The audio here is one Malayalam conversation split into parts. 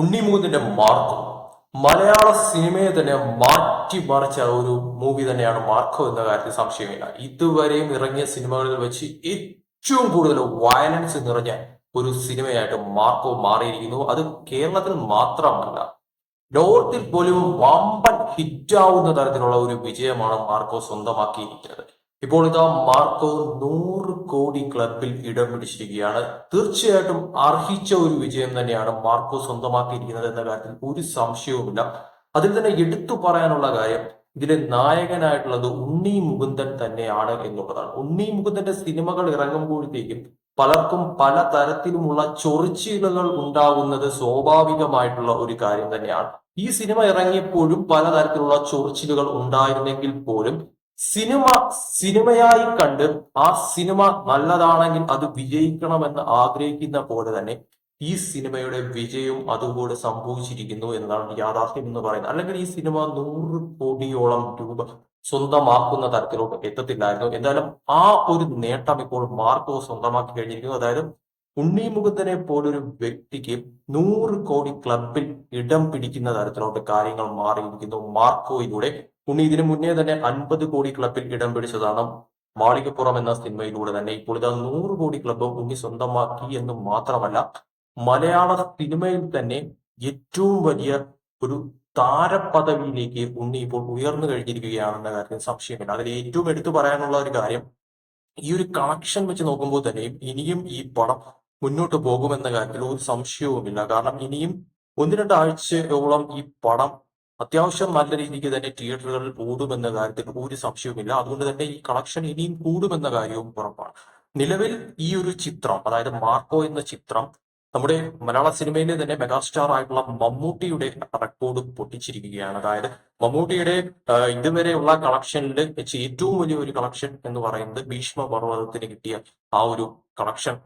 ഉണ്ണിമൂന്നിന്റെ മാർക്കോ മലയാള സിനിമയെ തന്നെ മാറ്റിമറിച്ച ഒരു മൂവി തന്നെയാണ് മാർക്കോ എന്ന കാര്യത്തിൽ സംശയമില്ല. ഇതുവരെയും ഇറങ്ങിയ സിനിമകളിൽ വെച്ച് ഏറ്റവും കൂടുതൽ വയലൻസ് നിറഞ്ഞ ഒരു സിനിമയായിട്ട് മാർക്കോ മാറിയിരിക്കുന്നു. അത് കേരളത്തിൽ മാത്രമല്ല നോർത്തിൽ പോലും വമ്പൻ ഹിറ്റാവുന്ന തരത്തിലുള്ള ഒരു വിജയമാണ് മാർക്കോ സ്വന്തമാക്കിയിരിക്കുന്നത്. ഇപ്പോൾ ഇതാ മാർക്കോ നൂറ് കോടി ക്ലബിൽ ഇടം പിടിച്ചിരിക്കുകയാണ്. തീർച്ചയായിട്ടും അർഹിച്ച ഒരു വിജയം തന്നെയാണ് മാർക്കോ സ്വന്തമാക്കിയിരിക്കുന്നത് എന്ന കാര്യത്തിൽ ഒരു സംശയവുമില്ല. അതിൽ തന്നെ എടുത്തു പറയാനുള്ള കാര്യം ഇതിലെ നായകനായിട്ടുള്ളത് ഉണ്ണി മുകുന്ദൻ തന്നെയാണ് എന്നുള്ളതാണ്. ഉണ്ണി മുകുന്ദന്റെ സിനിമകൾ ഇറങ്ങുമ്പോഴത്തേക്കും പലർക്കും പല തരത്തിലുമുള്ള ചൊറിച്ചിലുകൾ ഉണ്ടാകുന്നത് സ്വാഭാവികമായിട്ടുള്ള ഒരു കാര്യം തന്നെയാണ്. ഈ സിനിമ ഇറങ്ങിയപ്പോഴും പലതരത്തിലുള്ള ചൊറിച്ചിലുകൾ ഉണ്ടായിരുന്നെങ്കിൽ പോലും സിനിമ സിനിമയായി കണ്ട് ആ സിനിമ നല്ലതാണെങ്കിൽ അത് വിജയിക്കണമെന്ന് ആഗ്രഹിക്കുന്ന പോലെ തന്നെ ഈ സിനിമയുടെ വിജയവും അതുകൂടെ സംഭവിച്ചിരിക്കുന്നു എന്നാണ് യാഥാർത്ഥ്യം എന്ന് പറയുന്നത്. അല്ലെങ്കിൽ ഈ സിനിമ നൂറ് കോടിയോളം രൂപ സ്വന്തമാക്കുന്ന തരത്തിലോട്ട് എത്തത്തില്ലായിരുന്നു. എന്തായാലും ആ ഒരു നേട്ടം ഇപ്പോൾ മാർക്കോ സ്വന്തമാക്കി കഴിഞ്ഞിരിക്കുന്നു. അതായത് ഉണ്ണി പോലൊരു വ്യക്തിക്ക് നൂറ് കോടി ക്ലബിൽ ഇടം പിടിക്കുന്ന തരത്തിലോട്ട് കാര്യങ്ങൾ മാറിയിരിക്കുന്നു മാർക്കോയിലൂടെ. ഉണ്ണി ഇതിനു മുന്നേ തന്നെ അൻപത് കോടി ക്ലബിൽ ഇടം പിടിച്ചതാണ് മാളികപ്പുറം എന്ന സിനിമയിലൂടെ തന്നെ. ഇപ്പോൾ ഇത് നൂറ് കോടി ക്ലബ് ഉണ്ണി സ്വന്തമാക്കി എന്ന് മാത്രമല്ല മലയാള സിനിമയിൽ തന്നെ ഏറ്റവും വലിയ ഒരു താരപദവിയിലേക്ക് ഉണ്ണി ഇപ്പോൾ ഉയർന്നു കഴിഞ്ഞിരിക്കുകയാണെന്ന കാര്യത്തിൽ സംശയമില്ല. അതിൽ ഏറ്റവും എടുത്തു പറയാനുള്ള ഒരു കാര്യം ഈ ഒരു കണക്ഷൻ വെച്ച് നോക്കുമ്പോൾ തന്നെയും ഇനിയും ഈ പടം മുന്നോട്ട് പോകുമെന്ന കാര്യത്തിൽ ഒരു സംശയവുമില്ല. കാരണം ഇനിയും ഒന്ന് രണ്ടാഴ്ചയോളം ഈ പടം അത്യാവശ്യം നല്ല രീതിക്ക് തന്നെ തിയേറ്ററുകളിൽ ഓടുമെന്ന കാര്യത്തിൽ ഒരു സംശയവുമില്ല. അതുകൊണ്ട് തന്നെ ഈ കളക്ഷൻ ഇനിയും കൂടുമെന്ന കാര്യവും ഉറപ്പാണ്. നിലവിൽ ഈ ഒരു ചിത്രം അതായത് മാർക്കോ എന്ന ചിത്രം നമ്മുടെ മലയാള സിനിമയിലെ തന്നെ മെഗാസ്റ്റാർ ആയിട്ടുള്ള മമ്മൂട്ടിയുടെ റെക്കോർഡ് പൊട്ടിച്ചിരിക്കുകയാണ്. അതായത് മമ്മൂട്ടിയുടെ ഇതുവരെയുള്ള കളക്ഷനിൽ വെച്ച് ഏറ്റവും വലിയ ഒരു കളക്ഷൻ എന്ന് പറയുന്നത് ഭീഷ്മ പർവതത്തിന് കിട്ടിയ ആ ഒരു കളക്ഷൻ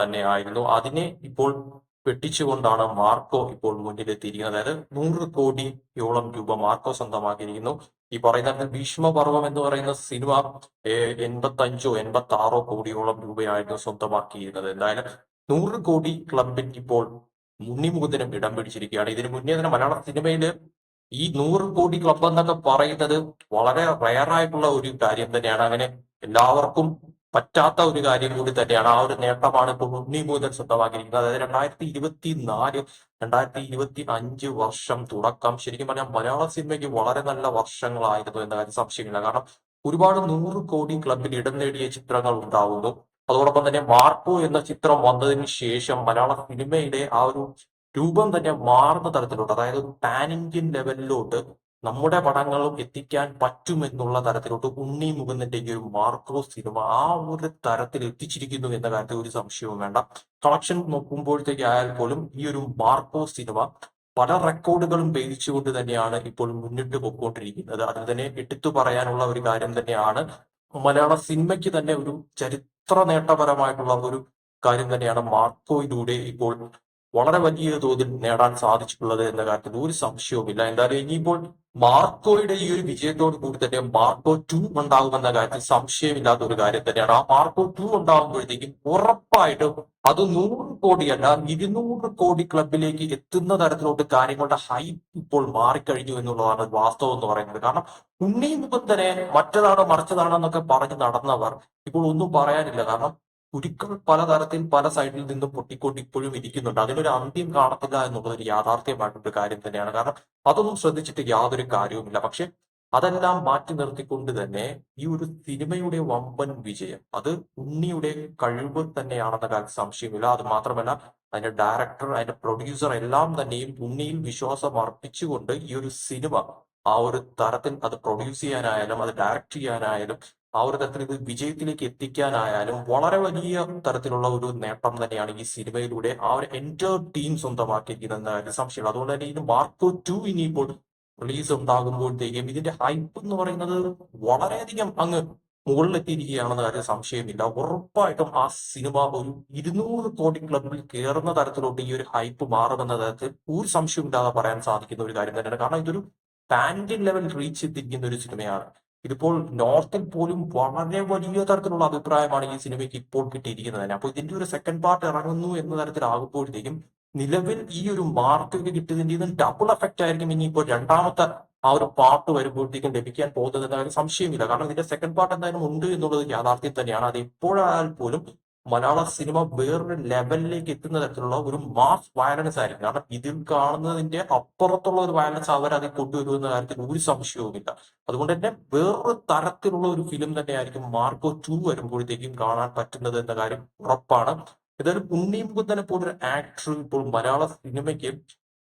തന്നെയായിരുന്നു. അതിനെ ഇപ്പോൾ വെട്ടിച്ചുകൊണ്ടാണ് മാർക്കോ ഇപ്പോൾ മുന്നിലെത്തിയിരിക്കുന്നത് അതായത് നൂറ് കോടിയോളം രൂപ മാർക്കോ സ്വന്തമാക്കിയിരിക്കുന്നു. ഈ പറയുന്ന ഭീഷ്മപർവം എന്ന് പറയുന്ന സിനിമ എൺപത്തി അഞ്ചോ എൺപത്തി ആറോ കോടിയോളം രൂപയായിരുന്നു സ്വന്തമാക്കിയിരുന്നത്. എന്തായാലും നൂറ് കോടി ക്ലബിൽ ഇപ്പോൾ മുന്നിമുഖത്തിനും ഇടം പിടിച്ചിരിക്കുകയാണ്. ഇതിനു മുന്നേ തന്നെ മലയാള സിനിമയിൽ ഈ നൂറ് കോടി ക്ലബ് എന്നൊക്കെ പറയുന്നത് വളരെ റയറായിട്ടുള്ള ഒരു കാര്യം തന്നെയാണ്. അങ്ങനെ എല്ലാവർക്കും പറ്റാത്ത ഒരു കാര്യം കൂടി തന്നെയാണ്. ആ ഒരു നേട്ടമാണ് ഇപ്പോൾ ഉണ്ണിമൂതൻ സ്വന്തമാക്കിയിരിക്കുന്നത്. അതായത് രണ്ടായിരത്തി ഇരുപത്തി നാല് രണ്ടായിരത്തി ഇരുപത്തി അഞ്ച് വർഷം തുടക്കം. ശരിക്കും പറഞ്ഞാൽ മലയാള സിനിമയ്ക്ക് വളരെ നല്ല വർഷങ്ങളായിരുന്നു എന്ന കാര്യം സംശയമില്ല. കാരണം ഒരുപാട് നൂറ് കോടി ക്ലബിൽ ഇടം നേടിയ ചിത്രങ്ങൾ ഉണ്ടാവുന്നു. അതോടൊപ്പം തന്നെ മാർക്കോ എന്ന ചിത്രം വന്നതിന് ശേഷം മലയാള സിനിമയുടെ ആ ഒരു രൂപം തന്നെ മാറുന്ന തരത്തിലോട്ട് അതായത് പാൻ ഇന്ത്യൻ ലെവലിലോട്ട് നമ്മുടെ പടങ്ങളും എത്തിക്കാൻ പറ്റുമെന്നുള്ള തരത്തിലോട്ട് ഉണ്ണി മുകുന്ദന്റെ ഈ ഒരു മാർക്കോ സിനിമ ആ ഒരു തരത്തിൽ എത്തിച്ചിരിക്കുന്നു എന്ന കാര്യത്തിൽ ഒരു സംശയവും വേണ്ട. കളക്ഷൻ നോക്കുമ്പോഴത്തേക്ക് ആയാൽ പോലും ഈ ഒരു മാർക്കോ സിനിമ പല റെക്കോർഡുകളും ഭേദിച്ചുകൊണ്ട് തന്നെയാണ് ഇപ്പോൾ മുന്നിട്ട് പോയിക്കൊണ്ടിരിക്കുന്നത് അതിൽ തന്നെ എടുത്തു പറയാനുള്ള ഒരു കാര്യം തന്നെയാണ് മലയാള സിനിമയ്ക്ക് തന്നെ ഒരു ചരിത്ര നേട്ടപരമായിട്ടുള്ള ഒരു കാര്യം തന്നെയാണ് മാർക്കോയിലൂടെ ഇപ്പോൾ വളരെ വലിയ തോതിൽ നേടാൻ സാധിച്ചിട്ടുള്ളത് എന്ന കാര്യത്തിൽ ഒരു സംശയവുമില്ല. എന്തായാലും ഇനിയിപ്പോൾ മാർക്കോയുടെ ഈ ഒരു വിജയത്തോട് കൂടി തന്നെ മാർക്കോ ടു ഉണ്ടാകുമെന്ന കാര്യത്തിൽ സംശയമില്ലാത്ത ഒരു കാര്യം തന്നെയാണ്. ആ മാർക്കോ ടു ഉണ്ടാകുമ്പോഴത്തേക്കും ഉറപ്പായിട്ടും അത് നൂറ് കോടിയല്ല ഇരുന്നൂറ് കോടി ക്ലബിലേക്ക് എത്തുന്ന തരത്തിലോട്ട് കാര്യങ്ങളുടെ ഹൈപ്പ് ഇപ്പോൾ മാറിക്കഴിഞ്ഞു എന്നുള്ളതാണ് വാസ്തവം എന്ന് പറയുന്നത്. കാരണം ഉണ്ണി മറ്റതാണോ മറ്റതാണ് മറിച്ചതാണെന്നൊക്കെ പറഞ്ഞ് നടന്നവർ ഇപ്പോൾ ഒന്നും പറയാനില്ല. കാരണം കുരുക്കൾ പലതരത്തിൽ പല സൈഡിൽ നിന്നും പൊട്ടിക്കൊണ്ട് ഇപ്പോഴും ഇരിക്കുന്നുണ്ട്. അതിനൊരു അന്ത്യം കാണത്തില്ല എന്നുള്ളത് ഒരു യാഥാർത്ഥ്യമായിട്ടുള്ള കാര്യം തന്നെയാണ്. കാരണം അതൊന്നും ശ്രദ്ധിച്ചിട്ട് യാതൊരു കാര്യവുമില്ല. പക്ഷെ അതെല്ലാം മാറ്റി നിർത്തിക്കൊണ്ട് തന്നെ ഈ ഒരു സിനിമയുടെ വമ്പൻ വിജയം അത് ഉണ്ണിയുടെ കഴിവ് തന്നെയാണെന്ന കാര്യം സംശയമില്ല. അത് മാത്രമല്ല അതിന്റെ ഡയറക്ടർ അതിന്റെ പ്രൊഡ്യൂസർ എല്ലാം തന്നെയും ഉണ്ണിയിൽ വിശ്വാസം അർപ്പിച്ചുകൊണ്ട് ഈ ഒരു സിനിമ ആ ഒരു തരത്തിൽ അത് പ്രൊഡ്യൂസ് ചെയ്യാനായാലും അത് ഡയറക്ട് ചെയ്യാനായാലും ആ ഒരു തരത്തിൽ ഇത് വിജയത്തിലേക്ക് എത്തിക്കാനായാലും വളരെ വലിയ തരത്തിലുള്ള ഒരു നേട്ടം തന്നെയാണ് ഈ സിനിമയിലൂടെ ആ ഒരു എന്റർ ടീം സ്വന്തമാക്കിയിരിക്കുന്നത് കാര്യം അതുകൊണ്ട് തന്നെ ഇത് മാർക്കോ ടു ഇനിയിപ്പോൾ റിലീസ് ഉണ്ടാകുമ്പോഴത്തേക്കും ഇതിന്റെ ഹൈപ്പ് എന്ന് പറയുന്നത് വളരെയധികം അങ്ങ് മുകളിലെത്തിയിരിക്കുകയാണെന്ന കാര്യം സംശയമില്ല ഉറപ്പായിട്ടും ആ സിനിമ ഒരു ഇരുന്നൂറ് കോടി ക്ലബിൽ കയറുന്ന തരത്തിലോട്ട് ഈ ഒരു ഹൈപ്പ് മാറുമെന്ന തരത്തിൽ ഒരു സംശയമില്ലാതെ പറയാൻ സാധിക്കുന്ന ഒരു കാര്യം തന്നെയാണ്. കാരണം ഇതൊരു പാൻ ഇന്ത്യൻ ലെവൽ റീച്ച് എത്തിയിരിക്കുന്ന ഒരു സിനിമയാണ്. ഇതിപ്പോൾ നോർത്തിൽ പോലും വളരെ വലിയ തരത്തിലുള്ള അഭിപ്രായമാണ് ഈ സിനിമയ്ക്ക് ഇപ്പോൾ കിട്ടിയിരിക്കുന്നത് തന്നെ അപ്പോൾ ഇതിന്റെ ഒരു സെക്കൻഡ് പാർട്ട് ഇറങ്ങുന്നു എന്ന തരത്തിലാകുമ്പോഴത്തേക്കും നിലവിൽ ഈ ഒരു മാർക്ക് കിട്ടിയതിന്റെ ഇതിൽ ഡബിൾ എഫക്റ്റ് ആയിരിക്കും ഇനി ഇപ്പോൾ രണ്ടാമത്തെ ആ ഒരു പാർട്ട് വരുമ്പോഴത്തേക്കും ലഭിക്കാൻ പോകുന്നത്. എന്തായാലും സംശയമില്ല. കാരണം ഇതിന്റെ സെക്കൻഡ് പാർട്ട് എന്തായാലും ഉണ്ട് എന്നുള്ളത് യാഥാർത്ഥ്യം തന്നെയാണ്. അത് എപ്പോഴായാൽ പോലും മലയാള സിനിമ വേറൊരു ലെവലിലേക്ക് എത്തുന്ന തരത്തിലുള്ള ഒരു മാസ് വയലൻസ് ആയിരിക്കും. കാരണം ഇതിൽ കാണുന്നതിന്റെ അപ്പുറത്തുള്ള ഒരു വയലൻസ് അവർ അതിൽ കൊണ്ടുവരുമെന്ന കാര്യത്തിൽ ഒരു സംശയവുമില്ല. അതുകൊണ്ട് തന്നെ വേറൊരു തരത്തിലുള്ള ഒരു ഫിലിം തന്നെയായിരിക്കും മാർക്കോ ടു വരുമ്പോഴത്തേക്കും കാണാൻ പറ്റുന്നത് എന്ന കാര്യം ഉറപ്പാണ്. ഏതായാലും ഉണ്ണിമുകുന്ദനെ പോലൊരു ആക്ടർ ഇപ്പോൾ മലയാള സിനിമയ്ക്ക്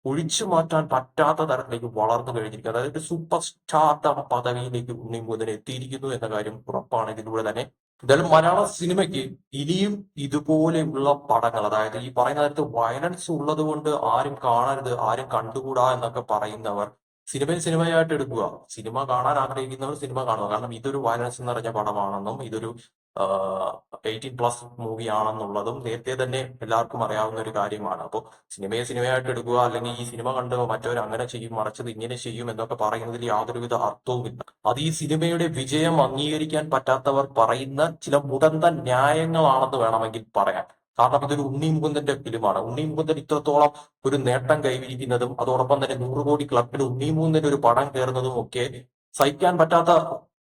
ഒഴിച്ചു മാറ്റാൻ പറ്റാത്ത തരത്തിലേക്ക് വളർന്നു കഴിഞ്ഞിരിക്കുക അതായത് സൂപ്പർ സ്റ്റാർ പദവിയിലേക്ക് ഉണ്ണിമുകുന്ദൻ എത്തിയിരിക്കുന്നു എന്ന കാര്യം ഉറപ്പാണ്. ഇതിലൂടെ തന്നെ എന്തായാലും മലയാള സിനിമയ്ക്ക് ഇനിയും ഇതുപോലെയുള്ള പടങ്ങൾ അതായത് ഈ പറയുന്ന തരത്തിൽ വയലൻസ് ഉള്ളത് കൊണ്ട് ആരും കാണരുത് ആരും കണ്ടുകൂടാ എന്നൊക്കെ പറയുന്നവർ സിനിമയിൽ സിനിമയായിട്ട് എടുക്കുക. സിനിമ കാണാൻ ആഗ്രഹിക്കുന്നവർ സിനിമ കാണുക. കാരണം ഇതൊരു വയലൻസ് നിറഞ്ഞ പടമാണെന്നും ഇതൊരു എയ്റ്റീൻ പ്ലസ് മൂവി ആണെന്നുള്ളതും നേരത്തെ തന്നെ എല്ലാവർക്കും അറിയാവുന്ന ഒരു കാര്യമാണ്. അപ്പോൾ സിനിമയെ സിനിമയായിട്ട് എടുക്കുക അല്ലെങ്കിൽ ഈ സിനിമ കണ്ട് മറ്റവർ അങ്ങനെ ചെയ്യും മറച്ചത് ഇങ്ങനെ ചെയ്യും എന്നൊക്കെ പറയുന്നതിൽ യാതൊരുവിധ അർത്ഥവുമില്ല. അത് ഈ സിനിമയുടെ വിജയം അംഗീകരിക്കാൻ പറ്റാത്തവർ പറയുന്ന ചില മുടന്ത ന്യായങ്ങളാണെന്ന് വേണമെങ്കിൽ പറയാം. കാരണം ഇതൊരു ഉണ്ണി മുകുന്ദന്റെ ഫിലിമാണ്. ഉണ്ണി മുകുന്ദൻ ഇത്രത്തോളം ഒരു നേട്ടം കൈവരിക്കുന്നതും അതോടൊപ്പം തന്നെ നൂറ് കോടി ക്ലബിൽ ഉണ്ണി മുകുന്ദന്റെ ഒരു പടം കയറുന്നതും ഒക്കെ സഹിക്കാൻ പറ്റാത്ത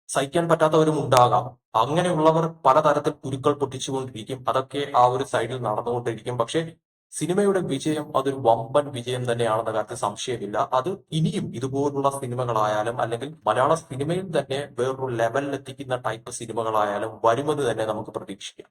സഹിക്കാൻ പറ്റാത്തവരും ഉണ്ടാകാം. അങ്ങനെയുള്ളവർ പലതരത്തിൽ കുരുക്കൾ പൊട്ടിച്ചുകൊണ്ടിരിക്കും. അതൊക്കെ ആ ഒരു സൈഡിൽ നടന്നുകൊണ്ടിരിക്കും. പക്ഷെ സിനിമയുടെ വിജയം അതൊരു വമ്പൻ വിജയം തന്നെയാണെന്ന കാര്യത്തിൽ സംശയമില്ല. അത് ഇനിയും ഇതുപോലുള്ള സിനിമകളായാലും അല്ലെങ്കിൽ മലയാള സിനിമയിൽ തന്നെ വേറൊരു ലെവലിൽ എത്തിക്കുന്ന ടൈപ്പ് സിനിമകളായാലും വരുമെന്ന് തന്നെ നമുക്ക് പ്രതീക്ഷിക്കാം.